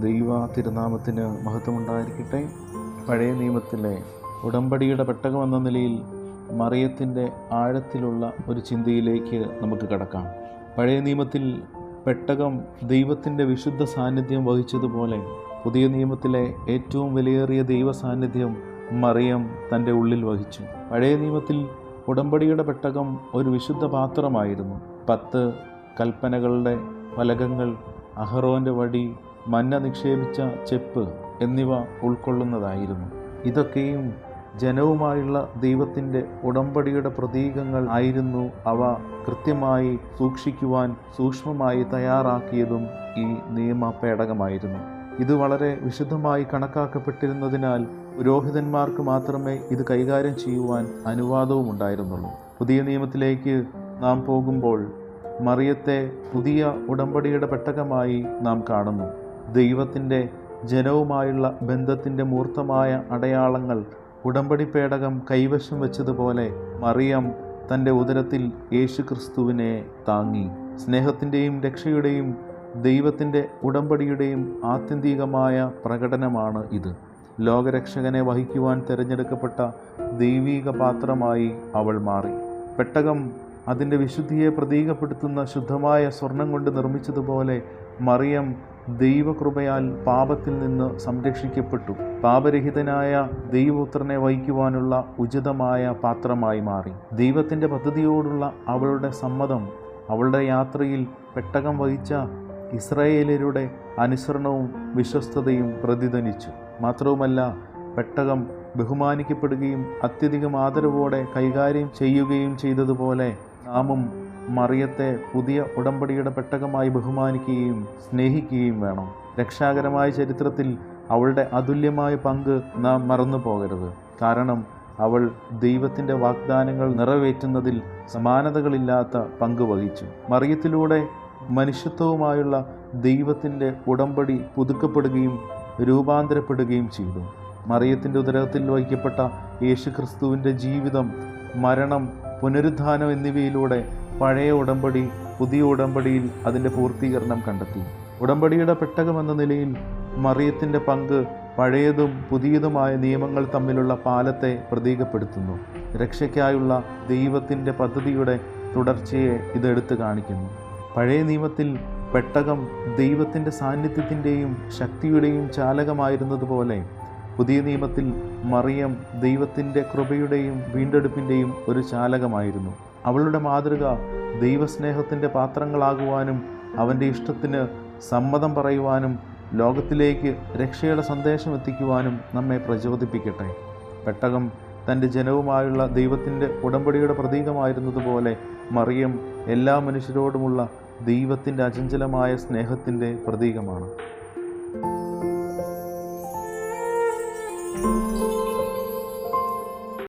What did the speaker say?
ദൈവ തിരുനാമത്തിന് മഹത്വമുണ്ടായിരിക്കട്ടെ. പഴയ നിയമത്തിലെ ഉടമ്പടിയുടെ പെട്ടകം എന്ന നിലയിൽ മറിയത്തിന്റെ ആഴത്തിലുള്ള ഒരു ചിന്തയിലേക്ക് നമുക്ക് കടക്കാം. പഴയ നിയമത്തിൽ പെട്ടകം ദൈവത്തിന്റെ വിശുദ്ധ സാന്നിധ്യം വഹിച്ചതുപോലെ പുതിയ നിയമത്തിലെ ഏറ്റവും വിലയേറിയ ദൈവ സാന്നിധ്യം മറിയം തന്റെ ഉള്ളിൽ വഹിച്ചു. പഴയ നിയമത്തിൽ ഉടമ്പടിയുടെ പെട്ടകം ഒരു വിശുദ്ധ പാത്രമായിരുന്നു. പത്ത് കൽപ്പനകളുടെ ഫലകങ്ങൾ അഹറോന്റെ വടി മന്ന നിക്ഷേപിച്ച ചെപ്പ് എന്നിവ ഉൾക്കൊള്ളുന്നതായിരുന്നു. ഇതൊക്കെയും ജനവുമായുള്ള ദൈവത്തിന്റെ ഉടമ്പടിയുടെ പ്രതീകങ്ങൾ ആയിരുന്നു അവ കൃത്യമായി സൂക്ഷിക്കുവാൻ സൂക്ഷ്മമായി തയ്യാറാക്കിയതും ഈ നിയമ പേടകമായിരുന്നു ഇത് വളരെ വിശുദ്ധമായി കണക്കാക്കപ്പെട്ടിരുന്നതിനാൽ പുരോഹിതന്മാർക്ക് മാത്രമേ ഇത് കൈകാര്യം ചെയ്യുവാൻ അനുവാദവും ഉണ്ടായിരുന്നുള്ളൂ. പുതിയ നിയമത്തിലേക്ക് നാം പോകുമ്പോൾ മറിയത്തെ പുതിയ ഉടമ്പടിയുടെ പെട്ടകമായി നാം കാണുന്നു. ദൈവത്തിന്റെ ജനവുമായുള്ള ബന്ധത്തിന്റെ മൂർത്തമായ അടയാളങ്ങൾ ഉടമ്പടി പേടകം കൈവശം വെച്ചതുപോലെ മറിയം തന്റെ ഉദരത്തിൽ യേശു ക്രിസ്തുവിനെ താങ്ങി. സ്നേഹത്തിന്റെയും രക്ഷയുടെയും ദൈവത്തിന്റെ ഉടമ്പടിയുടെയും ആത്യന്തികമായ പ്രകടനമാണ് ഇത്. ലോകരക്ഷകനെ വഹിക്കുവാൻ തിരഞ്ഞെടുക്കപ്പെട്ട ദൈവീക പാത്രമായി അവൾ മാറി. പെട്ടകം അതിന്റെ വിശുദ്ധിയെ പ്രതീകപ്പെടുത്തുന്ന ശുദ്ധമായ സ്വർണം കൊണ്ട് നിർമ്മിച്ചതുപോലെ മറിയം ദൈവകൃപയാൽ പാപത്തിൽ നിന്ന് സംരക്ഷിക്കപ്പെട്ടു. പാപരഹിതനായ ദൈവപുത്രനെ വഹിക്കുവാനുള്ള ഉചിതമായ പാത്രമായി മാറി. ദൈവത്തിന്റെ പദ്ധതിയോടുള്ള അവളുടെ സമ്മതം അവളുടെ യാത്രയിൽ പെട്ടകം വഹിച്ച ഇസ്രായേലരുടെ അനുസരണവും വിശ്വസ്തതയും പ്രതിധ്വനിച്ചു. മാത്രവുമല്ല പെട്ടകം ബഹുമാനിക്കപ്പെടുകയും അത്യധികം ആദരവോടെ കൈകാര്യം ചെയ്യുകയും ചെയ്തതുപോലെ നാമും മറിയത്തെ പുതിയ ഉടമ്പടിയുടെ പെട്ടകമായി ബഹുമാനിക്കുകയും സ്നേഹിക്കുകയും വേണം. രക്ഷാകരമായ ചരിത്രത്തിൽ അവളുടെ അതുല്യമായ പങ്ക് നാം മറന്നു പോകരുത് കാരണം അവൾ ദൈവത്തിന്റെ വാഗ്ദാനങ്ങൾ നിറവേറ്റുന്നതിൽ സമാനതകളില്ലാത്ത പങ്ക് വഹിച്ചു. മറിയത്തിലൂടെ മനുഷ്യത്വവുമായുള്ള ദൈവത്തിന്റെ ഉടമ്പടി പുതുക്കപ്പെടുകയും രൂപാന്തരപ്പെടുകയും ചെയ്തു. മറിയത്തിന്റെ ഉദരത്തിൽ വഹിക്കപ്പെട്ട യേശു ക്രിസ്തുവിന്റെ ജീവിതം മരണം പുനരുദ്ധാനം എന്നിവയിലൂടെ പഴയ ഉടമ്പടി പുതിയ ഉടമ്പടിയിൽ അതിന്റെ പൂർത്തീകരണം കണ്ടെത്തി. ഉടമ്പടിയുടെ പെട്ടകമെന്ന നിലയിൽ മറിയത്തിന്റെ പങ്ക് പഴയതും പുതിയതുമായ നിയമങ്ങൾ തമ്മിലുള്ള പാലത്തെ പ്രതീകപ്പെടുത്തുന്നു. രക്ഷയ്ക്കായുള്ള ദൈവത്തിന്റെ പദ്ധതിയുടെ തുടർച്ചയെ ഇതെടുത്ത് കാണിക്കുന്നു. പഴയ നിയമത്തിൽ പെട്ടകം ദൈവത്തിന്റെ സാന്നിധ്യത്തിന്റെയും ശക്തിയുടെയും ചാലകമായിരുന്നതുപോലെ പുതിയ നിയമത്തിൽ മറിയം ദൈവത്തിന്റെ കൃപയുടെയും വീണ്ടെടുപ്പിന്റെയും ഒരു ചാലകമായിരുന്നു. അവളുടെ മാതൃക ദൈവസ്നേഹത്തിന്റെ പാത്രങ്ങളാകുവാനും അവന്റെ ഇഷ്ടത്തിന് സമ്മതം പറയുവാനും ലോകത്തിലേക്ക് രക്ഷയുടെ സന്ദേശം എത്തിക്കുവാനും നമ്മെ പ്രചോദിപ്പിക്കട്ടെ. പെട്ടകം തന്റെ ജനവുമായുള്ള ദൈവത്തിന്റെ ഉടമ്പടിയുടെ പ്രതീകമായിരുന്നതുപോലെ മറിയം എല്ലാ മനുഷ്യരോടുമുള്ള ദൈവത്തിന്റെ അചഞ്ചലമായ സ്നേഹത്തിന്റെ പ്രതീകമാണ്. Oh.